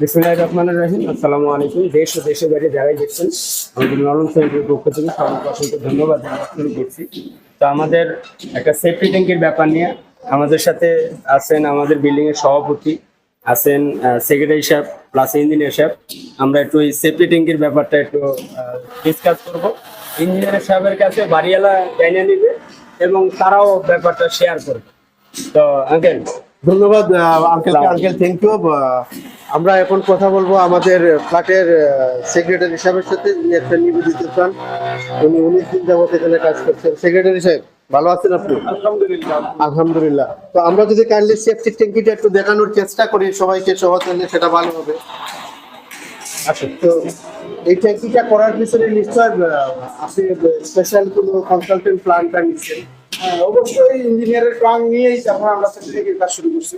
বিসমুল্লাহ রহমানুর রহিম, আসসালামু আলাইকুম। দেশ ও দেশের বাইরে যারাই দেখছেন, আমাদের নরম সেন্টারের পক্ষ থেকে সবাইকে অসংখ্য ধন্যবাদ শুরু করছি তো আমাদের একটা সেফটি ট্যাঙ্কের ব্যাপার নিয়ে আমাদের সাথে আছেন আমাদের বিল্ডিং এর সভাপতি, আছেন সেক্রেটারি সাহেব প্লাস ইঞ্জিনিয়ার সাহেব। আমরা একটু এই সেফটি ট্যাঙ্কের ব্যাপারটা একটু ডিসকাস করব। ইঞ্জিনিয়ার সাহেবের কাছে বাড়িওয়ালা জানিয়ে নিবে এবং তারাও ব্যাপারটা শেয়ার করবে। তো আঙ্কেল ধন্যবাদ আঙ্কেল আঙ্কেল থ্যাংক ইউ আমরা এখন কথা বলব আমাদের ফ্ল্যাটের সেক্রেটারি সাহেবের সাথে যিনি একটা নিবেদিত খান উনি উনিশ দিন যাবত এখানে কাজ করছেন। সেক্রেটারি সাহেব ভালো আছেন আপনি? আলহামদুলিল্লাহ। আলহামদুলিল্লাহ। তো আমরা যদি কাইন্ডলি সেফটি ট্যাঙ্কিটা একটু দেখানোর চেষ্টা করি সবাইকে সহজ হলে সেটা ভালো হবে। আচ্ছা। তো এই ট্যাঙ্কিটা করার পিছনে নিশ্চয় আপনি স্পেশাল কোনো কনসালটেন্ট প্ল্যানটা নিচ্ছেন। হ্যাঁ, অবশ্যই ইঞ্জিনিয়ারের প্ল্যান নিয়েই তারপর আমরা সার্টিফিকেট কাজ শুরু করছি।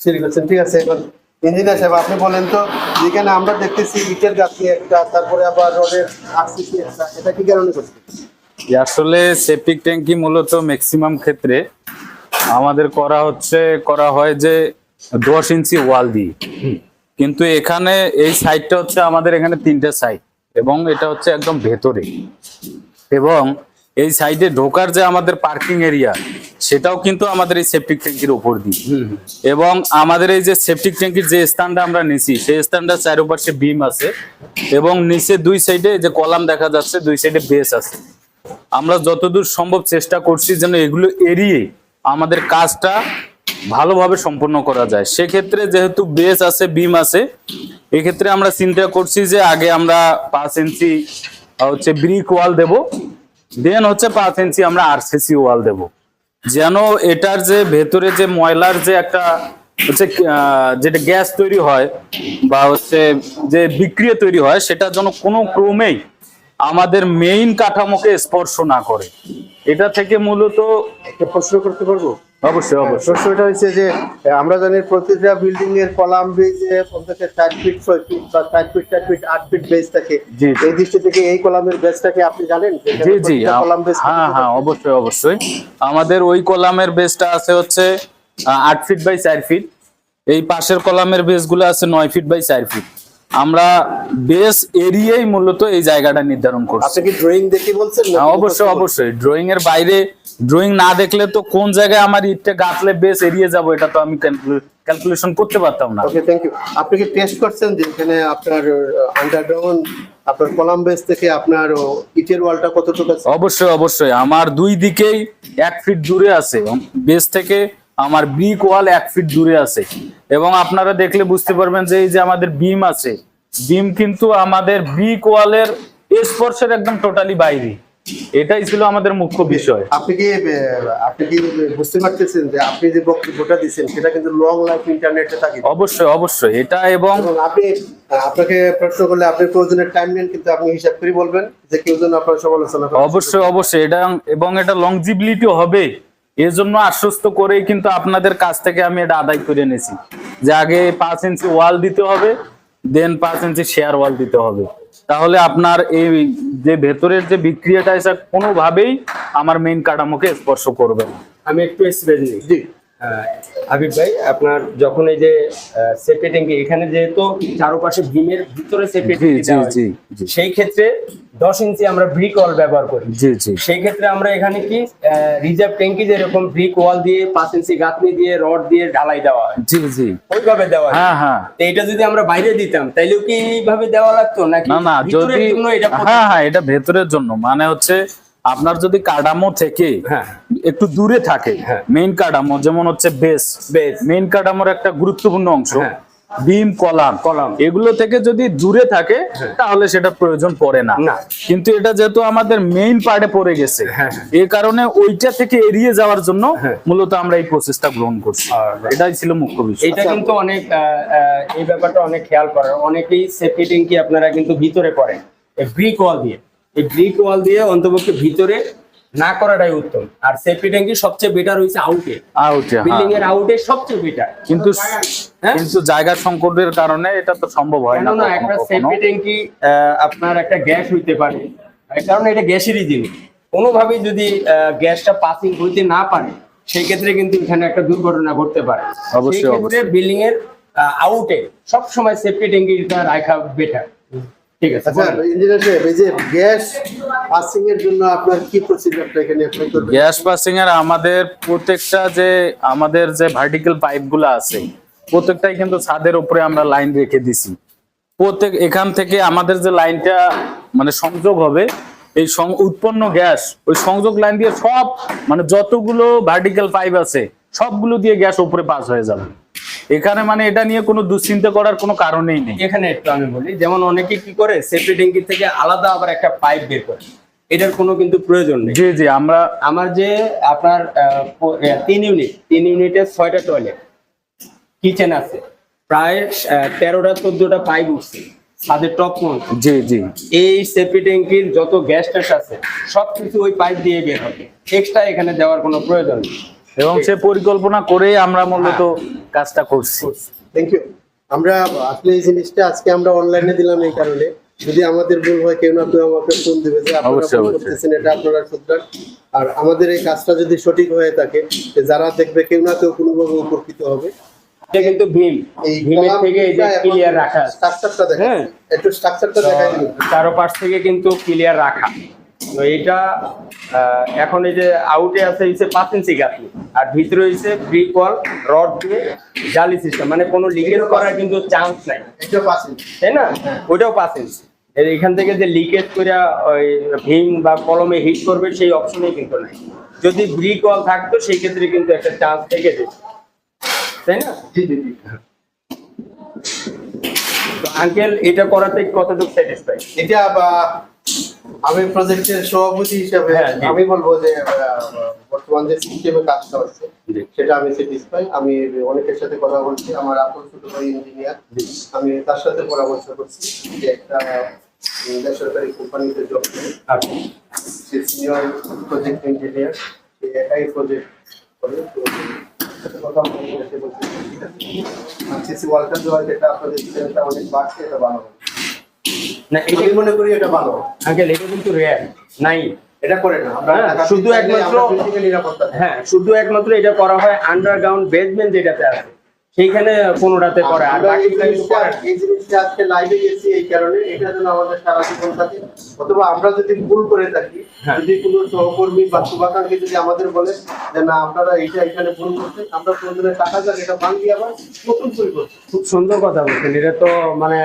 ঠিক আছে ঠিক আছে এবার ইঞ্জিনিয়ার সাহেব আপনি বলেন তো যেখানে আমরা দেখতেছি ইটের একটা তারপরে আবার রোডের একটা এটা কি কারণে করছে আসলে সেপটিক ট্যাঙ্কি মূলত ম্যাক্সিমাম ক্ষেত্রে আমাদের করা হচ্ছে করা হয় যে দশ ইঞ্চি ওয়াল দিয়ে। কিন্তু এখানে এই সাইডটা হচ্ছে আমাদের এখানে তিনটে সাইড এবং এটা হচ্ছে একদম ভেতরে। এবং এই সাইডে ঢোকার যে আমাদের পার্কিং এরিয়া সেটাও কিন্তু আমাদের এই সেপটিক ট্যাঙ্কির উপর দিয়ে। এবং আমাদের এই যে সেপটিক ট্যাঙ্কির যে স্থানটা আমরা নিছি সেই স্থানটা চারোপাশে বিম আছে এবং নিচে দুই সাইডে যে কলাম দেখা যাচ্ছে দুই সাইডে বেস আছে। আমরা যতদূর সম্ভব চেষ্টা করছি যেন এগুলো এড়িয়ে আমাদের কাজটা ভালোভাবে সম্পন্ন করা যায়। সেক্ষেত্রে যেহেতু বেস আছে বিম আছে এক্ষেত্রে আমরা চিন্তা করছি যে আগে আমরা পাঁচ ইঞ্চি হচ্ছে ব্রিক ওয়াল দেব। দেন হচ্ছে পাঁচ ইঞ্চি আমরা আরসিসি ওয়াল দেব। যেন এটার যে ভেতরে যে ময়লার যে একটা হচ্ছে যেটা গ্যাস তৈরি হয় বা হচ্ছে যে বিক্রিয়া তৈরি হয়, সেটা যেন কোনো ক্রমেই আমাদের মেইন কাঠামোকে স্পর্শ না করে। এটা থেকে মূলত প্রশ্ন করতে পারব? অবশ্যই অবশ্যই। প্রশ্নটা হচ্ছে যে আমরা জানি প্রতিটা বিল্ডিং এর কলাম বেজে পঞ্চাশের চার ফিট ছয় ফিট বা চার ফিট চার ফিট আট ফিট বেস থাকে। এই দৃষ্টি থেকে এই কলামের বেসটাকে আপনি জানেন? জি জি কলাম বেস হ্যাঁ হ্যাঁ অবশ্যই অবশ্যই। আমাদের ওই কলামের বেসটা আছে হচ্ছে আট ফিট বাই চার ফিট এই পাশের কলামের বেসগুলো আছে নয় ফিট বাই চার ফিট আমরা বেস এরিয়াই মূলত এই জায়গাটা নির্ধারণ করছি। আপনি কি ড্রয়িং দেখে বলছেন? না হ্যাঁ, অবশ্যই অবশ্যই। ড্রয়িং এর বাইরে ড্রয়িং না দেখলে তো কোন জায়গায় আমার ইটটা গাঁথলে বেস এড়িয়ে যাব এটা তো আমি ক্যালকুলেশন করতে পারতাম না। ওকে থ্যাংক ইউ আপনি কি টেস্ট করছেন যে এখানে আপনার আন্ডারগ্রাউন্ড আপনার কলাম বেস থেকে আপনার ইটের ওয়ালটা কতটুকু আছে? অবশ্যই অবশ্যই। আমার দুই দিকেই এক ফিট দূরে আছে। বেস থেকে আমার ব্রিক ওয়াল এক ফিট দূরে আছে। এবং আপনারা দেখলে বুঝতে পারবেন যে এই যে আমাদের বিম আছে বিম কিন্তু আমাদের ব্রিক ওয়ালের স্পর্শের একদম টোটালি বাইরে। এটাই ছিল আমাদের মুখ্য বিষয়। আপনি কি আপনি কি বুঝতে পারতেছেন যে আপনি যে বক্তব্যটা দিচ্ছেন সেটা কিন্তু লং লাইফ ইন্টারনেটে থাকে। অবশ্যই অবশ্যই। এটা এবং আপনি আপনাকে প্রশ্ন করলে আপনি প্রয়োজনের টাইম নেন কিন্তু আপনি হিসাব করে বলবেন যে কেউ যেন আপনার সমালোচনা অবশ্যই অবশ্যই। এটা এবং এটা লংজিবিলিটি হবে। এর জন্য আশ্বস্ত করেই কিন্তু আপনাদের কাছ থেকে আমি এটা আদায় করে নিয়েছি যে আগে পাঁচ ইঞ্চি ওয়াল দিতে হবে দেন পাঁচ ইঞ্চি শেয়ার ওয়াল দিতে হবে। তাহলে আপনার এই যে ভেতরের যে বিক্রিয়াটা এসে কোনোভাবেই আমার মেইন কাঠামোকে স্পর্শ করবে না। আমি একটু নিই। জি। হাবিব ভাই আপনার যখন এই যে সেপে ট্যাঙ্কি এখানে যেহেতু চারপাশে ভীমের ভিতরে সেপে জি সেই ক্ষেত্রে দশ ইঞ্চি আমরা ব্রিক ওয়াল ব্যবহার করি। সেই ক্ষেত্রে আমরা এখানে কি রিজার্ভ ট্যাঙ্কি যেরকম ব্রিক ওয়াল দিয়ে পাঁচ ইঞ্চি গাঁথনি দিয়ে রড দিয়ে ঢালাই দেওয়া হয়। জি জি। ওইভাবে দেওয়া হয়। হ্যাঁ হ্যাঁ। এটা যদি আমরা বাইরে দিতাম তাইলেও কি এইভাবে দেওয়া লাগতো নাকি না না যদি জন্য এটা হ্যাঁ হ্যাঁ এটা ভেতরের জন্য। মানে হচ্ছে আপনার যদি কাডামো থেকে হ্যাঁ। একটু দূরে থাকে হ্যাঁ। মেইন কাঠামো যেমন হচ্ছে বেস বেস মেইন কাঠামোর একটা গুরুত্বপূর্ণ অংশ হ্যাঁ। Beam column column. এগুলো থেকে যদি দূরে থাকে তাহলে সেটা প্রয়োজন পড়ে না। কিন্তু এটা যেহেতু আমাদের মেইন পার্টে পড়ে গেছে হ্যাঁ। এই কারণে ওইটা থেকে এড়িয়ে যাওয়ার জন্য হ্যাঁ। মূলত আমরা এই প্রসেসটা গ্রহণ করছি এটাই ছিল মুখ্য বিষয় এটা কিন্তু অনেক আহ, আহ, এই ব্যাপারটা অনেক খেয়াল করার অনেকেই সেফটি ট্যাঙ্কি আপনারা কিন্তু ভিতরে করেন ব্রিক ওয়াল দিয়ে এই ব্রিক ওয়াল দিয়ে অন্তপক্ষে ভিতরে না করাটাই উত্তম। আর সেফটি ট্যাঙ্কি সবচেয়ে বেটার হয়েছে আউটে আউট বিল্ডিং এর আউটে সবচেয়ে বেটার কিন্তু হ্যাঁ? কিন্তু জায়গা সংকটের কারণে এটা তো সম্ভব হয় না একটা সেফটি ট্যাঙ্কি আপনার একটা গ্যাস হইতে পারে। কারণ এটা গ্যাসেরই জিনিস। কোনোভাবেই যদি আহ, গ্যাসটা পাসিং হইতে না পারে সেই ক্ষেত্রে কিন্তু এখানে একটা দুর্ঘটনা ঘটতে পারে। অবশ্যই, বিল্ডিং এর আউটে সব সময় সেফটি ট্যাঙ্কিটা রাখা বেটার ঠিক আছে আচ্ছা ইঞ্জিনিয়ার সাহেব এই যে গ্যাস পাসিং এর জন্য আপনার কি প্রসিজারটা এখানে অ্যাপ্লাই করবেন? গ্যাস পাসিং এর আমাদের প্রত্যেকটা যে আমাদের যে ভার্টিক্যাল পাইপগুলো আছে প্রত্যেকটাই কিন্তু ছাদের উপরে আমরা লাইন রেখে দিছি। প্রত্যেক এখান থেকে আমাদের যে লাইনটা মানে সংযোগ হবে এই সং- উৎপন্ন গ্যাস ওই সংযোগ লাইন দিয়ে সব মানে যতগুলো ভার্টিক্যাল পাইপ আছে সবগুলো দিয়ে গ্যাস উপরে পাস হয়ে যাবে। এখানে মানে এটা নিয়ে কোনো দুশ্চিন্তা করার কোনো কারণেই নেই। এখানে একটু আমি বলি যেমন অনেকে কি করে সেফটি ট্যাঙ্কি থেকে আলাদা আবার একটা পাইপ বের করে। এটার কোনো কিন্তু প্রয়োজন নেই। জি জি আমরা আমার যে আপনার তিন ইউনিট তিন ইউনিটের ছয়টা টয়লেট কিচেন আছে। প্রায় তেরোটা চোদ্দটা পাইপ উঠছে তাদের টপ জি জি। এই সেফটি ট্যাঙ্কির যত গ্যাস ট্যাস আছে সবকিছু ওই পাইপ দিয়ে বের হবে। এক্সট্রা এখানে দেওয়ার কোনো প্রয়োজন নেই। এবং সে পরিকল্পনা করেই আমরা মূলত কাজটা করছি। থ্যাংক ইউ আমরা আসলে এই জিনিসটা আজকে আমরা অনলাইনে দিলাম এই কারণে। যদি আমাদের ভুল হয় কেউ না কেউ আমাকে ফোন দিবে যে আপনারা করতেছেন এটা আপনারা শুধরান আর আমাদের এই কাজটা যদি সঠিক হয়ে থাকে যারা দেখবে কেউ না কেউ কোনোভাবে উপকৃত হবে। এটা কিন্তু ভীম। এই ভীমের থেকে এই যে ক্লিয়ার রাখা। স্ট্রাকচারটা দেখা হ্যাঁ। একটু স্ট্রাকচারটা দেখাই দিন। চারো পাশ থেকে কিন্তু ক্লিয়ার রাখা। এটা এখন এই যে আউটে আছে হচ্ছে পাঁচ ইঞ্চি গাঁথনি আর ভিতরে হচ্ছে ব্রিক ওয়াল রড দিয়ে জালি সিস্টেম মানে কোনো লিকেজ করার কিন্তু চান্স নাই। তাই না? ওইটাও পাঁচ ইঞ্চি। এর এখান থেকে যে লিকেজ করে ওই ভীম বা কলমে হিট করবে সেই অপশনই কিন্তু নাই। যদি ব্রিক ওয়াল থাকতো সেই ক্ষেত্রে কিন্তু একটা চান্স থেকে যেত। তাই না? জি জি জি। তো আঙ্কেল এটা করাতে কতটুকু স্যাটিসফাই এটা আমি প্রজেক্টের সভাপতি হিসেবে হ্যাঁ, আমি বলব যে বর্তমান যে সিস্টেমে কাজটা হচ্ছে সেটা আমি স্যাটিসফাই আমি অনেকের সাথে কথা বলছি আমার আপন ছোট ভাই ইঞ্জিনিয়ার আমি তার সাথে পরামর্শ করছি যে একটা বেসরকারি কোম্পানিতে জব করে আচ্ছা। সে সিনিয়র প্রজেক্ট ইঞ্জিনিয়ার সে একাই প্রজেক্ট করে তো কথা বলছে ঠিক আছে। সিসি ওয়ালটা দেওয়া যেটা আপনাদের অনেক বাড়ছে এটা হবে। না এটাই মনে করি এটা ভালো। হবে। আঙ্কেল এটা কিন্তু রেয়ার নাই। এটা করে না। হ্যাঁ, শুধু একমাত্র- নিরাপত্তা হ্যাঁ শুধু একমাত্র এটা করা হয় আন্ডারগ্রাউন্ড বেসমেন্ট যেটাতে আছে। সেইখানে কোনোটাতে করে আর আমরা এই জিনিসটা আজকে লাইভে গেছি এই কারণে এটা যেন আমাদের সারা জীবন থাকে অথবা আমরা যদি ভুল করে থাকি হ্যাঁ। যদি কোনো সহকর্মী বা শুভাকাঙ্ক্ষী যদি আমাদের বলে যে না আপনারা এইটা এখানে ভুল করছেন আমরা প্রয়োজনে টাকা যাক এটা ভাঙি আবার নতুন করে করছি। খুব সুন্দর কথা বলছেন এটা তো মানে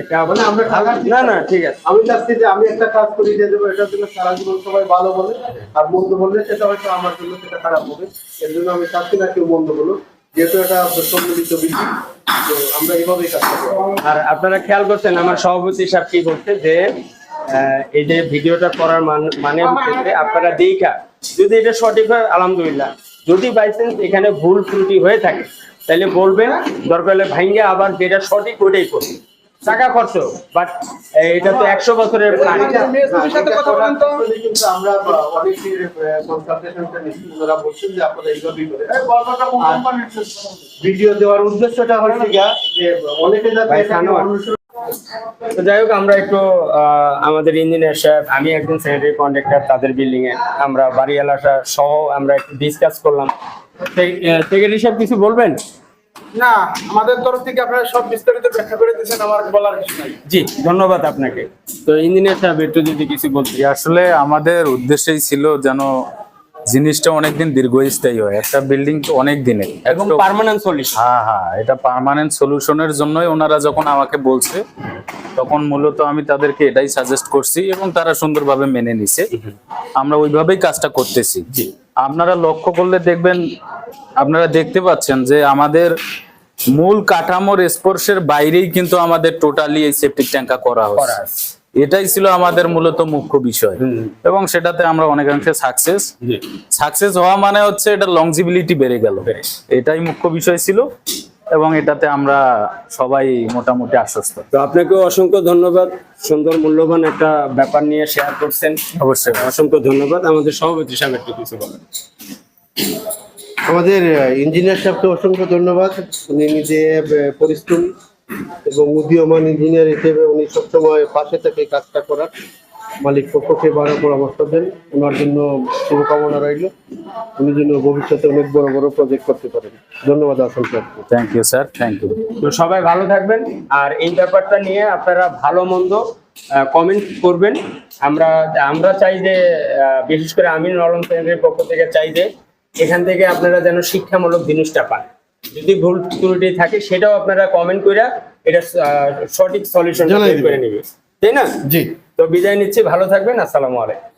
একটা মানে আমরা টাকা না না ঠিক আছে। আমি চাচ্ছি যে আমি একটা কাজ করে দিয়ে দেবো এটা জন্য সারা জীবন সবাই ভালো বলে আর মন্দ বললে সেটা হয়তো আমার জন্য সেটা খারাপ হবে। এর জন্য আমি চাচ্ছি না কেউ মন্দ আর আপনারা খেয়াল করছেন আমার সভাপতি সাহেব কি বলছে যে এই যে ভিডিওটা করার মান- মানে হচ্ছে আপনারা দেখা। যদি এটা সঠিক হয়, আলহামদুলিল্লাহ। যদি বাই চান্স এখানে ভুল ত্রুটি হয়ে থাকে, তাহলে বলবেন, দরকার হলে ভাইঙ্গে আবার যেটা সঠিক ওটাই করবেন টাকা খরচ বাট এটা তো একশো বছরের প্ল্যান এটা- মেয়ের সাথে এটা কথা করার বলেন তো। পিছনে কিন্তু আমরা অনেকের কনসালটেশনটা নিচ্ছি ওনারা বলছেন যে আপনারা এইভাবেই করে ভিডিও দেওয়ার উদ্দেশ্যটা হচ্ছে যে অনেকে যাতে তো যাই হোক আমরা একটু আহ, আমাদের ইঞ্জিনিয়ার সাহেব আমি একজন স্যানিটারি কন্ট্রাক্টর তাদের বিল্ডিং এ। আমরা বাড়িওয়ালাটা সহ আমরা একটু ডিসকাস করলাম। সেক্রেটারি সাহেব কিছু বলবেন? না আমাদের তরফ থেকে আপনারা সব বিস্তারিত ব্যাখ্যা করে দিয়েছেন আমার বলার কিছু নাই। জি ধন্যবাদ আপনাকে। তো ইঞ্জিনিয়ার সাহেব একটু যদি কিছু বলতে আসলে আমাদের উদ্দেশ্যই ছিল যেন জিনিসটা অনেকদিন দীর্ঘস্থায়ী হয়। একটা বিল্ডিং তো অনেক দিনের। এবং পার্মানেন্ট সলিউশন হ্যাঁ হ্যাঁ এটা পার্মানেন্ট সলিউশনের জন্যই ওনারা যখন আমাকে বলছে তখন মূলত আমি তাদেরকে এটাই সাজেস্ট করছি এবং তারা সুন্দরভাবে মেনে নিছে। আমরা ওইভাবেই কাজটা করতেছি। আপনারা লক্ষ্য করলে দেখবেন আপনারা দেখতে পাচ্ছেন যে আমাদের মূল কাঠামোর স্পর্শের বাইরেই কিন্তু আমাদের টোটালি এই সেপটিক ট্যাঙ্কা করা আছে। এটাই ছিল আমাদের মূলত মুখ্য বিষয়। এবং সেটাতে আমরা অনেকাংশে সাকসেস সাকসেস হওয়া মানে হচ্ছে এটা লংজিবিলিটি বেড়ে গেল। এটাই মুখ্য বিষয় ছিল। এবং এটাতে আমরা সবাই মোটামুটি আশ্বস্ত। তো আপনাকেও অসংখ্য ধন্যবাদ। সুন্দর মূল্যবান একটা ব্যাপার নিয়ে শেয়ার করছেন। অবশ্যই। অসংখ্য ধন্যবাদ। আমাদের সভাপতি সাহেব একটু কিছু বলেন। আমাদের ইঞ্জিনিয়ার সাহেবকে অসংখ্য ধন্যবাদ। উনি নিজে পরিশ্রমী এবং উদীয়মান ইঞ্জিনিয়ার হিসেবে উনি সবসময় পাশে থেকে কাজটা করার মালিক পক্ষকে বারো পরামর্শ দেন। ওনার জন্য শুভকামনা রইল। উনি জন্য ভবিষ্যতে অনেক বড় বড় প্রজেক্ট করতে পারেন। ধন্যবাদ আসল sir. Thank you sir thank you তো সবাই ভালো থাকবেন। আর এই ব্যাপারটা নিয়ে আপনারা ভালো, মন্দ কমেন্ট করবেন। আমরা আমরা চাই যে বিশেষ করে আমি নরম কেন্দ্রের পক্ষ থেকে চাই যে এখান থেকে আপনারা যেন শিক্ষামূলক জিনিসটা পান। যদি ভুল ত্রুটি থাকে সেটাও আপনারা কমেন্ট করে এটা সঠিক সলিউশন করে নিবে তাই না? জি। তো বিদায় নিচ্ছি ভালো থাকবেন আসসালামু আলাইকুম।